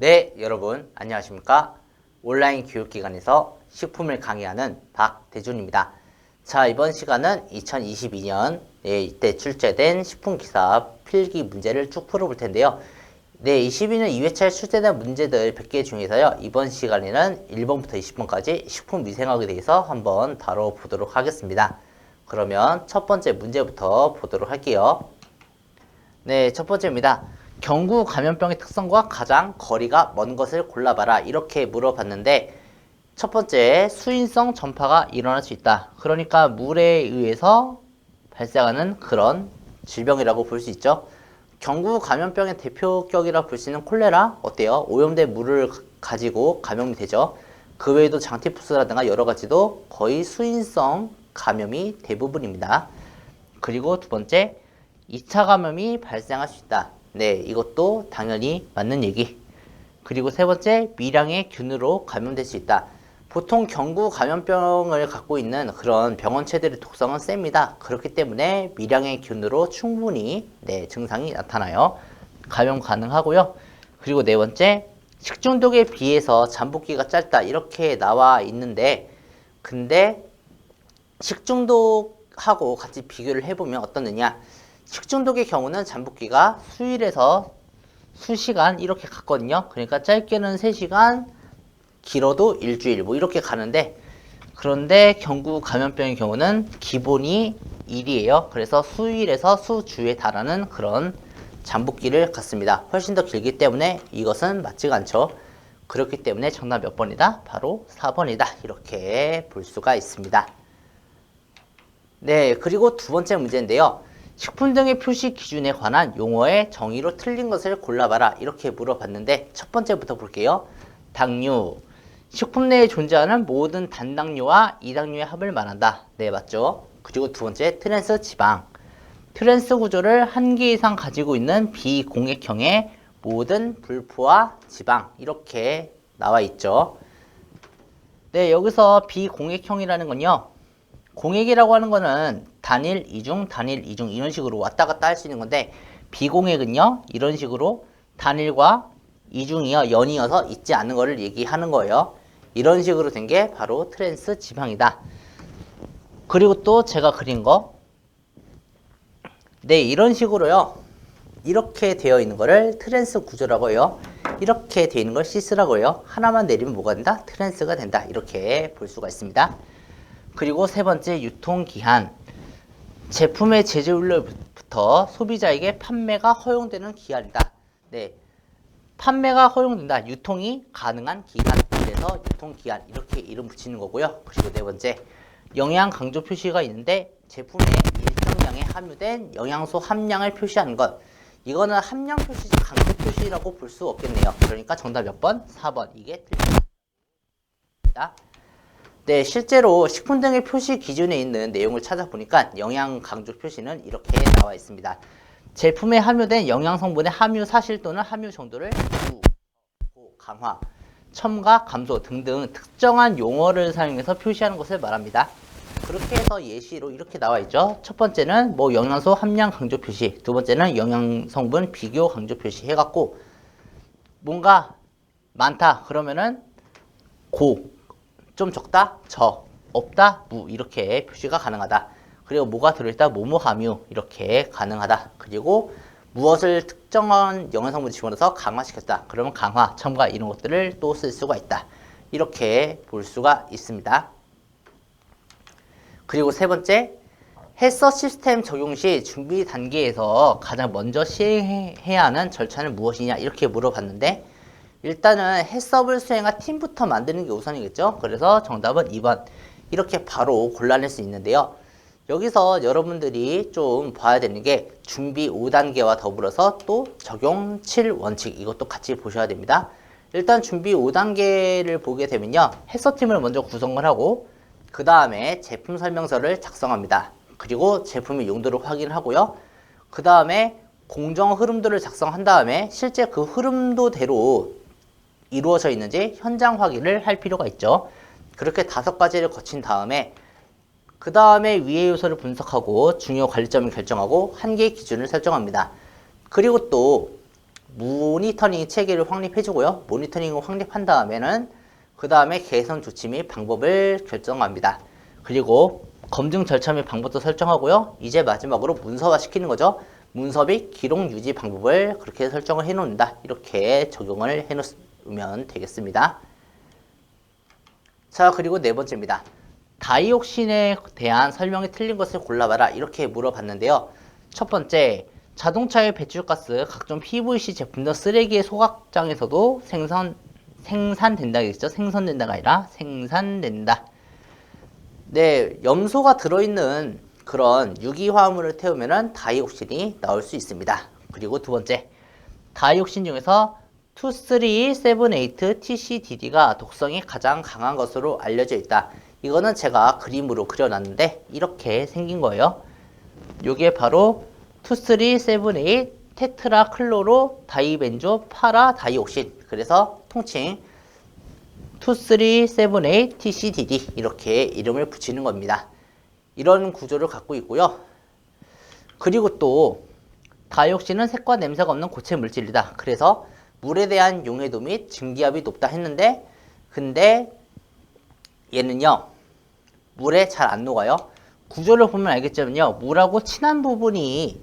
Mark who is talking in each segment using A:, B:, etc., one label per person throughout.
A: 네, 여러분 안녕하십니까? 온라인 교육기관에서 식품을 강의하는 박대준입니다. 자, 이번 시간은 2022년 네, 이때 출제된 식품기사 필기 문제를 쭉 풀어볼 텐데요. 네, 22년 2회차에 출제된 문제들 100개 중에서요. 이번 시간에는 1번부터 20번까지 식품 위생학에 대해서 한번 다뤄보도록 하겠습니다. 그러면 첫 번째 문제부터 보도록 할게요. 네, 첫 번째입니다. 경구 감염병의 특성과 가장 거리가 먼 것을 골라봐라. 이렇게 물어봤는데, 첫 번째, 수인성 전파가 일어날 수 있다. 그러니까 물에 의해서 발생하는 그런 질병이라고 볼 수 있죠. 경구 감염병의 대표격이라 볼 수 있는 콜레라, 어때요? 오염된 물을 가- 가지고 감염이 되죠. 그 외에도 장티푸스라든가 여러 가지도 거의 수인성 감염이 대부분입니다. 그리고 두 번째, 2차 감염이 발생할 수 있다. 네, 이것도 당연히 맞는 얘기. 그리고 세 번째, 미량의 균으로 감염될 수 있다. 보통 경구 감염병을 갖고 있는 그런 병원체들의 독성은 셉니다. 그렇기 때문에 미량의 균으로 충분히 네, 증상이 나타나요. 감염 가능하고요. 그리고 네 번째, 식중독에 비해서 잠복기가 짧다. 이렇게 나와 있는데, 근데 식중독하고 같이 비교를 해보면 어떻느냐. 식중독의 경우는 잠복기가 수일에서 수시간 이렇게 갔거든요. 그러니까 짧게는 3시간, 길어도 일주일 뭐 이렇게 가는데 그런데 경구 감염병의 경우는 기본이 일이에요. 그래서 수일에서 수주에 달하는 그런 잠복기를 갖습니다. 훨씬 더 길기 때문에 이것은 맞지가 않죠. 그렇기 때문에 정답 몇 번이다? 바로 4번이다. 이렇게 볼 수가 있습니다. 네, 그리고 두 번째 문제인데요. 식품 등의 표시 기준에 관한 용어의 정의로 틀린 것을 골라봐라. 이렇게 물어봤는데 첫 번째부터 볼게요. 당류. 식품 내에 존재하는 모든 단당류와 이당류의 합을 말한다. 네, 맞죠? 그리고 두 번째, 트랜스 지방. 트랜스 구조를 한 개 이상 가지고 있는 비공액형의 모든 불포화 지방. 이렇게 나와 있죠. 네, 여기서 비공액형이라는 건요. 공액이라고 하는 거는 단일, 이중, 단일, 이중 이런 식으로 왔다 갔다 할 수 있는 건데 비공액은요 이런 식으로 단일과 이중이어 연이어서 있지 않는 거를 얘기하는 거예요. 이런 식으로 된 게 바로 트랜스 지방이다. 그리고 또 제가 그린 거, 네 이런 식으로요. 이렇게 되어 있는 거를 트랜스 구조라고 해요. 이렇게 되어 있는 걸 시스라고 해요. 하나만 내리면 뭐가 된다? 트랜스가 된다. 이렇게 볼 수가 있습니다. 그리고 세 번째 유통기한. 제품의 제조일로부터 소비자에게 판매가 허용되는 기한이다. 네. 판매가 허용된다. 유통이 가능한 기간. 그래서 유통기한. 이렇게 이름 붙이는 거고요. 그리고 네 번째. 영양 강조 표시가 있는데 제품에 일정량에 함유된 영양소 함량을 표시하는 것. 이거는 함량 표시지 강조 표시라고 볼 수 없겠네요. 그러니까 정답 몇 번? 4번. 이게 틀립니다. 네, 실제로 식품 등의 표시 기준에 있는 내용을 찾아보니까 영양 강조 표시는 이렇게 나와 있습니다. 제품에 함유된 영양 성분의 함유 사실 또는 함유 정도를 주, 고, 강화, 첨가, 감소 등등 특정한 용어를 사용해서 표시하는 것을 말합니다. 그렇게 해서 예시로 이렇게 나와 있죠. 첫 번째는 뭐 영양소 함량 강조 표시, 두 번째는 영양 성분 비교 강조 표시 해갖고 뭔가 많다 그러면은 고, 좀 적다, 저, 없다, 무 이렇게 표시가 가능하다. 그리고 뭐가 들어있다, 뭐뭐 함유 이렇게 가능하다. 그리고 무엇을 특정한 영양 성분을 집어넣어서 강화시켰다. 그러면 강화, 첨가 이런 것들을 또 쓸 수가 있다. 이렇게 볼 수가 있습니다. 그리고 세 번째, 헬서 시스템 적용 시 준비 단계에서 가장 먼저 시행해야 하는 절차는 무엇이냐 이렇게 물어봤는데 일단은 해썹을 수행한 팀부터 만드는 게 우선이겠죠. 그래서 정답은 2번. 이렇게 바로 골라낼 수 있는데요. 여기서 여러분들이 좀 봐야 되는 게 준비 5단계와 더불어서 또 적용 7원칙 이것도 같이 보셔야 됩니다. 일단 준비 5단계를 보게 되면요. 해서팀을 먼저 구성을 하고 그 다음에 제품 설명서를 작성합니다. 그리고 제품의 용도를 확인하고요. 그 다음에 공정 흐름도를 작성한 다음에 실제 그 흐름도대로 이루어져 있는지 현장 확인을 할 필요가 있죠. 그렇게 다섯 가지를 거친 다음에 그 다음에 위의 요소를 분석하고 중요 관리점을 결정하고 한계의 기준을 설정합니다. 그리고 또 모니터링 체계를 확립해주고요. 모니터링을 확립한 다음에는 그 다음에 개선 조치 및 방법을 결정합니다. 그리고 검증 절차 및 방법도 설정하고요. 이제 마지막으로 문서화 시키는 거죠. 문서 및 기록 유지 방법을 그렇게 설정을 해 놓는다. 이렇게 적용을 해놓 으면 되겠습니다. 자, 그리고 네 번째입니다. 다이옥신에 대한 설명이 틀린 것을 골라봐라. 이렇게 물어봤는데요. 첫 번째, 자동차의 배출가스, 각종 PVC 제품 등 쓰레기의 소각장에서도 생산, 생산된다겠죠? 생산된다가 아니라 생산된다. 네, 염소가 들어있는 그런 유기화합물을 태우면 다이옥신이 나올 수 있습니다. 그리고 두 번째, 다이옥신 중에서 2, 3, 7, 8, TCDD가 독성이 가장 강한 것으로 알려져 있다. 이거는 제가 그림으로 그려놨는데 이렇게 생긴 거예요. 이게 바로 2, 3, 7, 8 테트라 클로로 다이벤조 파라 다이옥신. 그래서 통칭 2, 3, 7, 8 TCDD 이렇게 이름을 붙이는 겁니다. 이런 구조를 갖고 있고요. 그리고 또 다이옥신은 색과 냄새가 없는 고체 물질이다. 그래서 물에 대한 용해도 및 증기압이 높다 했는데 근데 얘는요 물에 잘 안 녹아요. 구조를 보면 알겠지만요 물하고 친한 부분이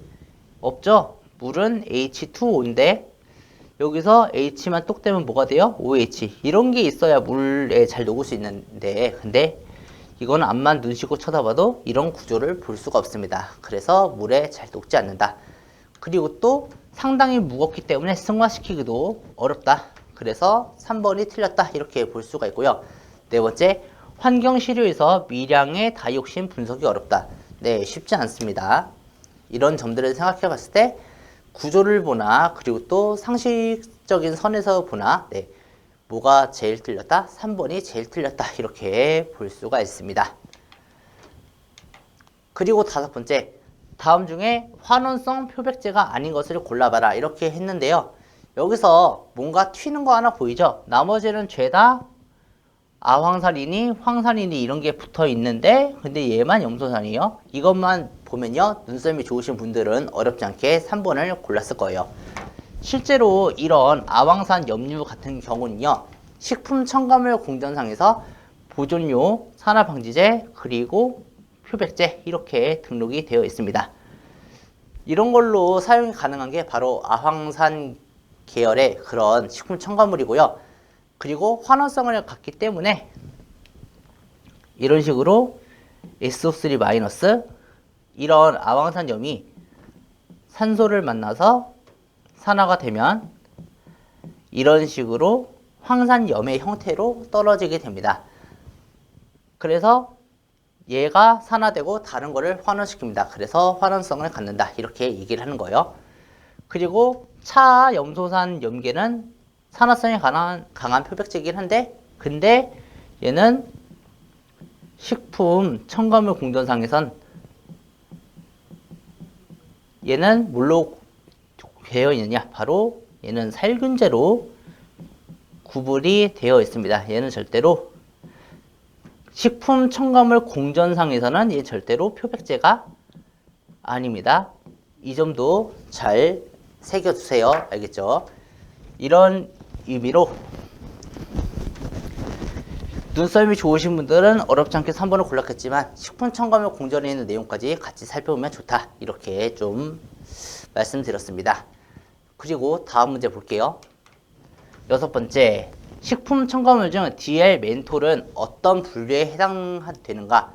A: 없죠. 물은 H2O인데 여기서 H만 똑 되면 뭐가 돼요? OH 이런 게 있어야 물에 잘 녹을 수 있는데 근데 이거는 앞만 눈시고 쳐다봐도 이런 구조를 볼 수가 없습니다. 그래서 물에 잘 녹지 않는다. 그리고 또 상당히 무겁기 때문에 승화시키기도 어렵다. 그래서 3번이 틀렸다. 이렇게 볼 수가 있고요. 네 번째, 환경 시료에서 미량의 다이옥신 분석이 어렵다. 네, 쉽지 않습니다. 이런 점들을 생각해 봤을 때 구조를 보나 그리고 또 상식적인 선에서 보나 네, 뭐가 제일 틀렸다? 3번이 제일 틀렸다. 이렇게 볼 수가 있습니다. 그리고 다섯 번째, 다음 중에 환원성 표백제가 아닌 것을 골라봐라. 이렇게 했는데요. 여기서 뭔가 튀는 거 하나 보이죠? 나머지는 죄다 아황산이니 황산이니 이런 게 붙어 있는데 근데 얘만 염소산이에요. 이것만 보면요. 눈썰미 좋으신 분들은 어렵지 않게 3번을 골랐을 거예요. 실제로 이런 아황산 염류 같은 경우는요. 식품 첨가물 공전상에서 보존료, 산화방지제, 그리고 표백제 이렇게 등록이 되어 있습니다. 이런 걸로 사용이 가능한 게 바로 아황산 계열의 그런 식품 첨가물이고요. 그리고 환원성을 갖기 때문에 이런 식으로 SO3- 이런 아황산염이 산소를 만나서 산화가 되면 이런 식으로 황산염의 형태로 떨어지게 됩니다. 그래서 얘가 산화되고 다른 거를 환원시킵니다. 그래서 환원성을 갖는다. 이렇게 얘기를 하는 거예요. 그리고 차 염소산 염계는 산화성이 강한, 강한 표백제이긴 한데 근데 얘는 식품 첨가물 공전상에선 얘는 뭘로 되어 있느냐 바로 얘는 살균제로 구분이 되어 있습니다. 얘는 절대로 식품 첨가물 공전상에서는 얘 절대로 표백제가 아닙니다. 이 점도 잘 새겨두세요. 알겠죠? 이런 의미로 눈썰미 좋으신 분들은 어렵지 않게 3번을 골랐겠지만 식품 첨가물 공전에 있는 내용까지 같이 살펴보면 좋다. 이렇게 좀 말씀드렸습니다. 그리고 다음 문제 볼게요. 여섯 번째, 식품 첨가물 중 DL 멘톨은 어떤 분류에 해당되는가?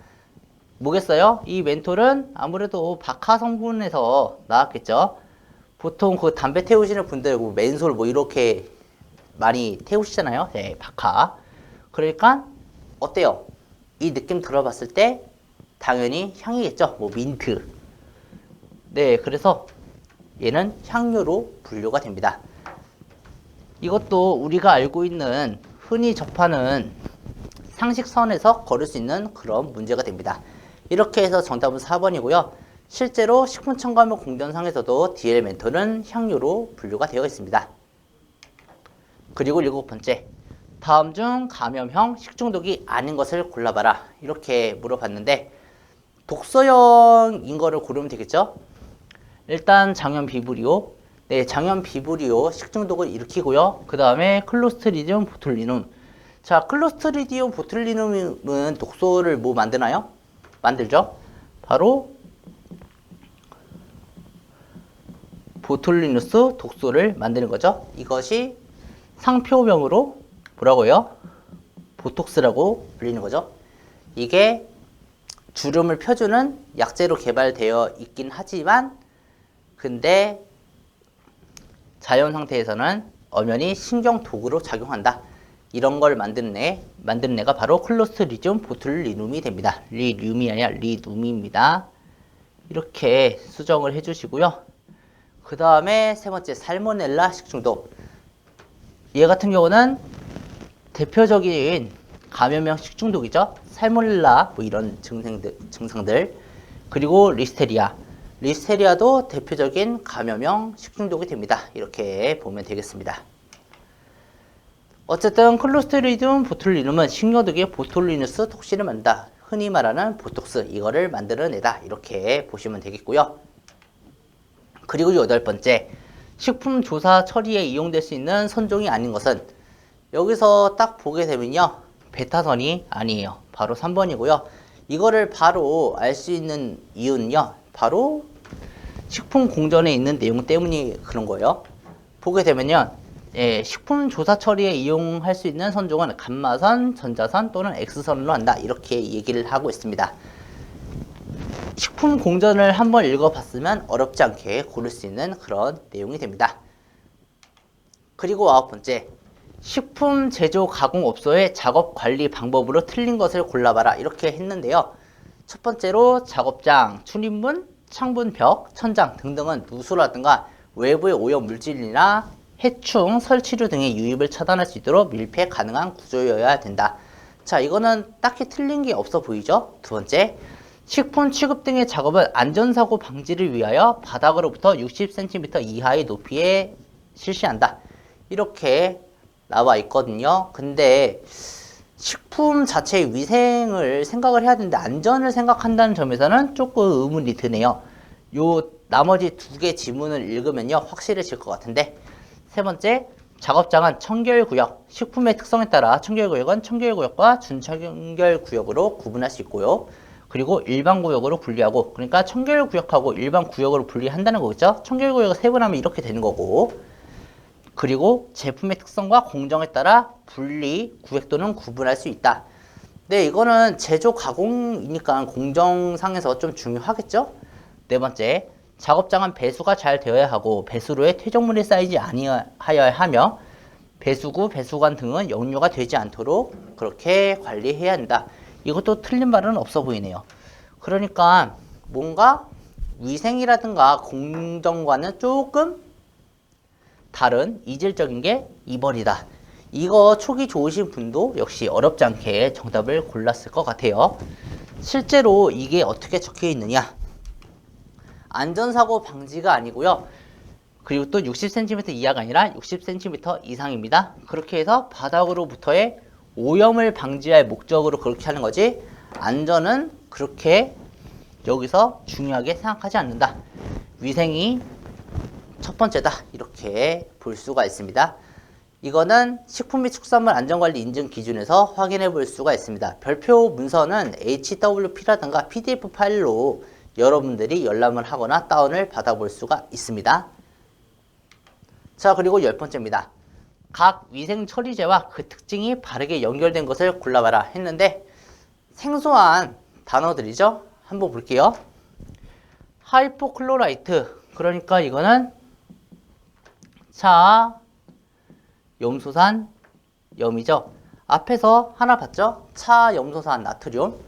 A: 뭐겠어요? 이 멘톨은 아무래도 박하 성분에서 나왔겠죠. 보통 그 담배 태우시는 분들 뭐 맨솔 뭐 이렇게 많이 태우시잖아요. 네, 박하. 그러니까 어때요? 이 느낌 들어봤을 때 당연히 향이겠죠. 뭐 민트. 네, 그래서 얘는 향료로 분류가 됩니다. 이것도 우리가 알고 있는 흔히 접하는 상식선에서 걸을 수 있는 그런 문제가 됩니다. 이렇게 해서 정답은 4번이고요. 실제로 식품 첨가물 공전상에서도 DL 멘토는 향료로 분류가 되어 있습니다. 그리고 일곱 번째, 다음 중 감염형 식중독이 아닌 것을 골라봐라. 이렇게 물어봤는데 독소형인 거를 고르면 되겠죠? 일단 장염 비브리오, 네, 장염 비브리오 식중독을 일으키고요. 그 다음에 클로스트리디움 보툴리눔. 자, 클로스트리디움 보툴리눔은 독소를 뭐 만드나요? 만들죠. 바로 보툴리누스 독소를 만드는 거죠. 이것이 상표명으로 뭐라고요? 보톡스라고 불리는 거죠. 이게 주름을 펴주는 약재로 개발되어 있긴 하지만 근데 자연 상태에서는 엄연히 신경 도구로 작용한다. 이런 걸 만드는 애, 만드는 애가 바로 클로스트리듐 보툴리눔이 됩니다. 리듐이 아니라 리눔입니다. 이렇게 수정을 해주시고요. 그 다음에 세 번째 살모넬라 식중독. 얘 같은 경우는 대표적인 감염형 식중독이죠. 살모넬라 뭐 이런 증상들, 증상들 그리고 리스테리아. 리스테리아도 대표적인 감염형 식중독이 됩니다. 이렇게 보면 되겠습니다. 어쨌든 클로스트리디움 보툴리눔은 식료독의 보툴리누스 톡신을 만다. 흔히 말하는 보톡스 이거를 만들어내다. 이렇게 보시면 되겠고요. 그리고 여덟 번째, 식품 조사 처리에 이용될 수 있는 선종이 아닌 것은 여기서 딱 보게 되면요. 베타선이 아니에요. 바로 3번이고요. 이거를 바로 알 수 있는 이유는요. 바로 식품 공전에 있는 내용 때문이 그런 거예요. 보게 되면요. 예, 식품 조사 처리에 이용할 수 있는 선종은 감마선, 전자선 또는 X선으로 한다. 이렇게 얘기를 하고 있습니다. 식품 공전을 한번 읽어봤으면 어렵지 않게 고를 수 있는 그런 내용이 됩니다. 그리고 아홉 번째, 식품 제조 가공 업소의 작업 관리 방법으로 틀린 것을 골라봐라 이렇게 했는데요. 첫 번째로 작업장, 출입문, 창문 벽, 천장 등등은 누수라든가 외부의 오염 물질이나 해충, 설치류 등의 유입을 차단할 수 있도록 밀폐 가능한 구조여야 된다. 자, 이거는 딱히 틀린 게 없어 보이죠? 두 번째, 식품 취급 등의 작업은 안전사고 방지를 위하여 바닥으로부터 60cm 이하의 높이에 실시한다. 이렇게 나와 있거든요. 근데 식품 자체의 위생을 생각을 해야 되는데 안전을 생각한다는 점에서는 조금 의문이 드네요. 요 나머지 두 개 지문을 읽으면요 확실해질 것 같은데 세 번째 작업장은 청결구역 식품의 특성에 따라 청결구역은 청결구역과 준청결구역으로 구분할 수 있고요. 그리고 일반 구역으로 분리하고 그러니까 청결 구역하고 일반 구역으로 분리한다는 거겠죠. 청결 구역을 세분하면 이렇게 되는 거고 그리고 제품의 특성과 공정에 따라 분리 구획 또는 구분할 수 있다. 네, 이거는 제조 가공이니까 공정상에서 좀 중요하겠죠. 네 번째, 작업장은 배수가 잘 되어야 하고 배수로에 퇴적물이 쌓이지 아니하여야 하며 배수구, 배수관 등은 역류가 되지 않도록 그렇게 관리해야 한다. 이것도 틀린 말은 없어 보이네요. 그러니까 뭔가 위생이라든가 공정과는 조금 다른 이질적인 게 2번이다. 이거 초기 좋으신 분도 역시 어렵지 않게 정답을 골랐을 것 같아요. 실제로 이게 어떻게 적혀 있느냐? 안전사고 방지가 아니고요. 그리고 또 60cm 이하가 아니라 60cm 이상입니다. 그렇게 해서 바닥으로부터의 오염을 방지할 목적으로 그렇게 하는 거지 안전은 그렇게 여기서 중요하게 생각하지 않는다. 위생이 첫 번째다. 이렇게 볼 수가 있습니다. 이거는 식품 및 축산물 안전관리 인증 기준에서 확인해 볼 수가 있습니다. 별표 문서는 HWP라든가 PDF 파일로 여러분들이 열람을 하거나 다운을 받아볼 수가 있습니다. 자, 그리고 열 번째입니다. 각 위생 처리제와 그 특징이 바르게 연결된 것을 골라봐라 했는데 생소한 단어들이죠. 한번 볼게요. 하이포클로라이트 그러니까 이거는 차 염소산 염이죠. 앞에서 하나 봤죠? 차 염소산 나트륨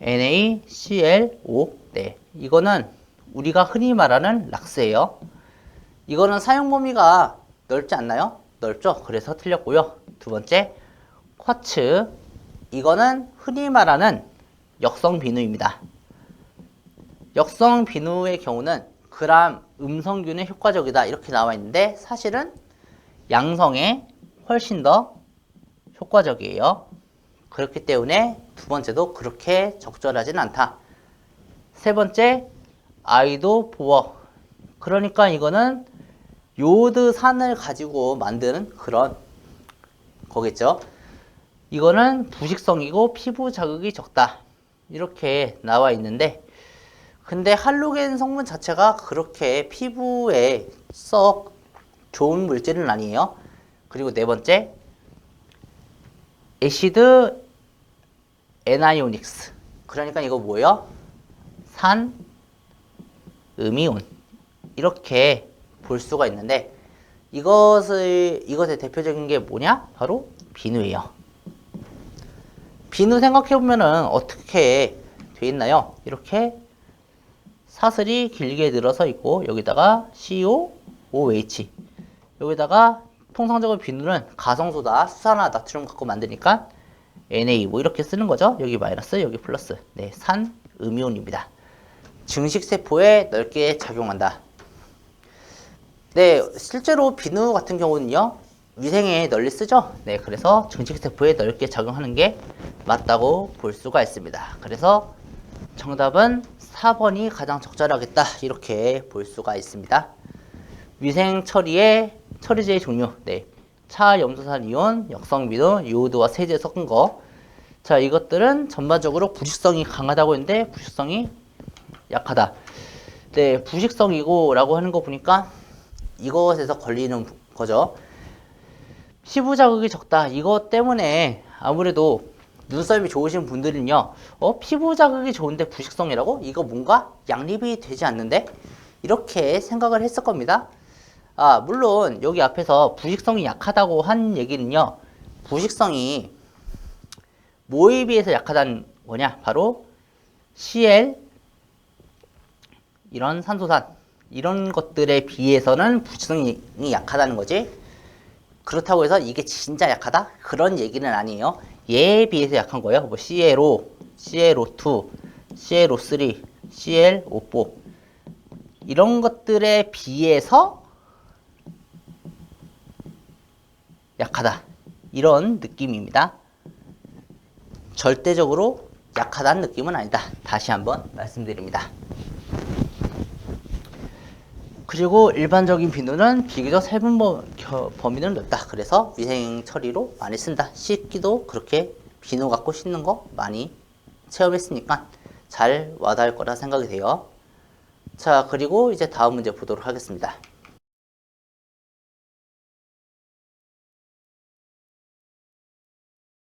A: NaClO 네 이거는 우리가 흔히 말하는 락스예요. 이거는 사용 범위가 넓지 않나요? 넓죠? 그래서 틀렸고요. 두 번째, 쿼츠. 이거는 흔히 말하는 역성 비누입니다. 역성 비누의 경우는 그람 음성균에 효과적이다 이렇게 나와 있는데 사실은 양성에 훨씬 더 효과적이에요. 그렇기 때문에 두 번째도 그렇게 적절하진 않다. 세 번째, 아이도 보어. 그러니까 이거는 요드산을 가지고 만드는 그런 거겠죠. 이거는 부식성이고 피부 자극이 적다. 이렇게 나와 있는데 근데 할로겐 성분 자체가 그렇게 피부에 썩 좋은 물질은 아니에요. 그리고 네 번째 에시드 에나이오닉스. 그러니까 이거 뭐예요? 산 음이온. 이렇게 볼 수가 있는데 이것을 이것의 대표적인 게 뭐냐? 바로 비누예요. 비누 생각해 보면은 어떻게 돼 있나요? 이렇게 사슬이 길게 늘어서 있고 여기다가 COOH 여기다가 통상적으로 비누는 가성소다 수산화 나트륨 갖고 만드니까 Na 뭐 이렇게 쓰는 거죠. 여기 마이너스 여기 플러스 네, 산 음이온입니다. 증식 세포에 넓게 작용한다. 네, 실제로 비누 같은 경우는요. 위생에 널리 쓰죠. 네, 그래서 증식 세포에 넓게 작용하는 게 맞다고 볼 수가 있습니다. 그래서 정답은 4번이 가장 적절하겠다. 이렇게 볼 수가 있습니다. 위생 처리의 처리제의 종류. 네. 차, 염소산 이온, 역성 비누, 요오드와 세제 섞은 거. 자, 이것들은 전반적으로 부식성이 강하다고 했는데 부식성이 약하다. 네, 부식성이고라고 하는 거 보니까 이것에서 걸리는 거죠. 피부 자극이 적다. 이것 때문에 아무래도 눈썹이 좋으신 분들은요, 어, 피부 자극이 좋은데 부식성이라고? 이거 뭔가 양립이 되지 않는데? 이렇게 생각을 했을 겁니다. 아, 물론 여기 앞에서 부식성이 약하다고 한 얘기는요, 부식성이 뭐에 비해서 약하다는 거냐? 바로 CL, 이런 산소산, 이런 것들에 비해서는 부식성이 약하다는 거지. 그렇다고 해서 이게 진짜 약하다? 그런 얘기는 아니에요. 얘에 비해서 약한 거예요. 뭐 CLO, CLO2, CLO3, CLO4 이런 것들에 비해서 약하다. 이런 느낌입니다. 절대적으로 약하다는 느낌은 아니다. 다시 한번 말씀드립니다. 그리고 일반적인 비누는 비교적 세분 범위는 넓다. 그래서 위생 처리로 많이 쓴다. 씻기도 그렇게 비누 갖고 씻는 거 많이 체험했으니까 잘 와닿을 거라 생각이 돼요. 자, 그리고 이제 다음 문제 보도록 하겠습니다.